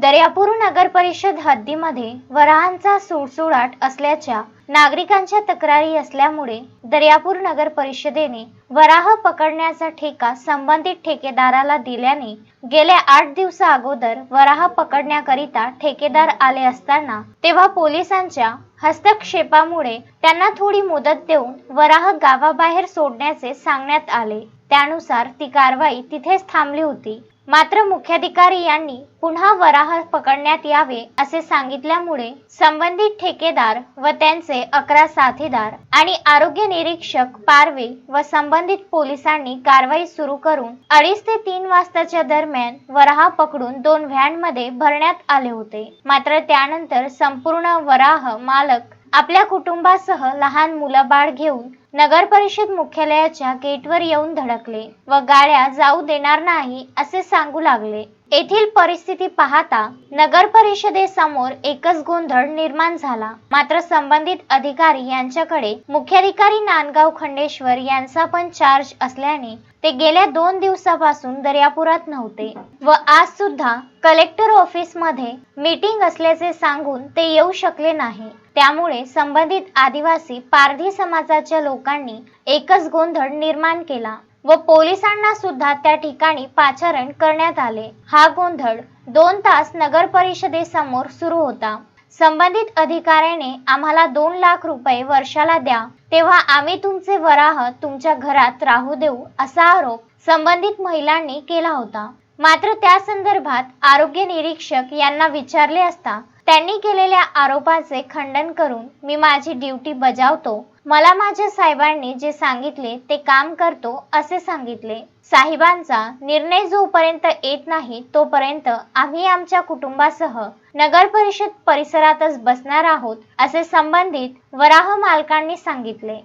दर्यापूर नगर परिषद हद्दीमध्ये वराहांचा सुळसुळाट असल्याच्या नागरिकांच्या तक्रारी असल्यामुळे दर्यापूर नगर परिषदेने वराह पकडण्याचा ठेका संबंधित ठेकेदाराला दिल्याने गेल्या आठ दिवसा अगोदर वराह पकडण्याकरिता ठेकेदार आले असताना तेव्हा पोलिसांच्या हस्तक्षेपामुळे त्यांना थोडी मुदत देऊन वराह गावाबाहेर सोडण्याचे सांगण्यात आले. त्यानुसार ती कारवाई तिथेच थांबली होती. मात्र मुख्याधिकारी यांनी पुन्हा वराह पकडण्यात यावे असे सांगितल्यामुळे संबंधित ठेकेदार व त्यांचे अकरा साथीदार आणि आरोग्य निरीक्षक पारवे व संबंधित पोलिसांनी कारवाई सुरू करून अडीच ते तीन वाजताच्या दरम्यान वराह पकडून दोन व्हॅनमध्ये भरण्यात आले होते. मात्र त्यानंतर संपूर्ण वराह मालक आपल्या कुटुंबासह लहान मुलं बाळ घेऊन नगर परिषद मुख्यालयाच्या गेटवर येऊन धडकले व गाड्या जाऊ देणार नाही असे सांगू लागले. येथील परिस्थिती पाहता नगर परिषदेसमोर एकच गोंधळ निर्माण झाला. मात्र संबंधित अधिकारी यांच्याकडे मुख्याधिकारी नांदगाव खंडेश्वर यांचा पण चार्ज असल्याने ते गेल्या दोन दिवसापासून दर्यापुरात नव्हते व आज सुद्धा कलेक्टर ऑफिसमध्ये मीटिंग असल्याचे सांगून ते येऊ शकले नाही. त्यामुळे संबंधित आदिवासी पारधी समाजाच्या लोकांनी एकच गोंधळ निर्माण केला. व पोलिसांना सुद्धा त्या ठिकाणी पाचारण करण्यात आले. हा गोंधळ दोन तास नगर परिषदेसमोर सुरू होता. संबंधित अधिकाऱ्याने आम्हाला दोन लाख रुपये वर्षाला द्या तेव्हा आम्ही तुमचे वराह तुमच्या घरात राहू देऊ असा आरोप संबंधित महिलांनी केला होता. मात्र त्या संदर्भात आरोग्य निरीक्षक यांना विचारले असता त्यांनी केलेल्या आरोपाचे खंडन करून मी माझी ड्युटी बजावतो. मला माझ्या साहेबांनी जे सांगितले ते काम करतो असे सांगितले. साहेबांचा निर्णय जोपर्यंत येत नाही तोपर्यंत आम्ही आमच्या कुटुंबासह नगर परिषद परिसरातच बसणार आहोत असे संबंधित वराह मालकांनी सांगितले.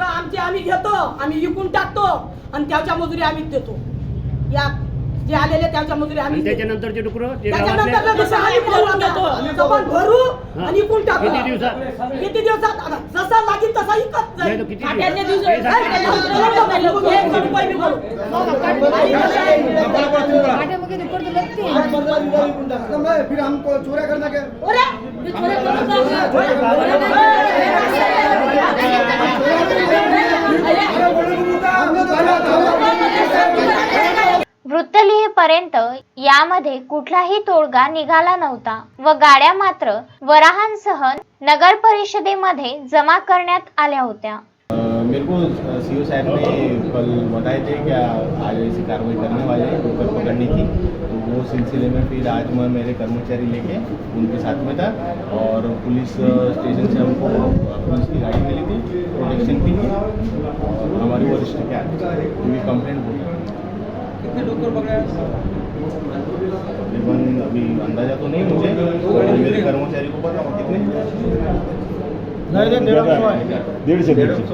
आमचे आम्ही घेतो आम्ही विकून टाकतो आणि त्याच्या मजुरी आम्ही देतो. या जे आलेले त्याच्या मजुरी आम्ही त्याच्यानंतर जबान भरू आणि इकून टाकू किती दिवसात किती दिवसात आता जसा लागेल तसा इकत जाईल नाही, तो किती दिवस? खात्यातले दिवस- हे झालं. हे आगे मुझे लिहेपर्यंत यामध्ये कुठलाही तोडगा निघाला नव्हता व गाड्या मात्र वराहांसह नगर परिषदेमध्ये जमा करण्यात आल्या होत्या. मेरे को सी ओ साहब ने कल बताए थे कि आज ऐसी कार्रवाई करने वाले हैं डुक्कर पकड़ने की तो वो सिलसिले में फिर आज मैं मेरे कर्मचारी लेके उनके साथ में था और पुलिस स्टेशन से हमको पुलिस की गाड़ी मिली थी प्रोटेक्शन की थी और हमारे वरिष्ठ के आते कंप्लेंट हो कितने पकड़े अभी अंदाज़ा तो नहीं मुझे मेरे कर्मचारी को पता हो कितने। डेढ़ सौ डेढ़ सौ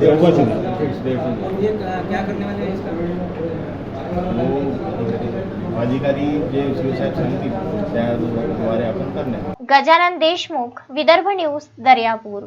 डेढ़ सौ। क्या करने वाले हैं इसका? वो अधिकारी जे शिवसाहेब सांगतील त्या द्वारे आपण करणार गजानन देशमुख विदर्भ न्यूज़ दर्यापूर।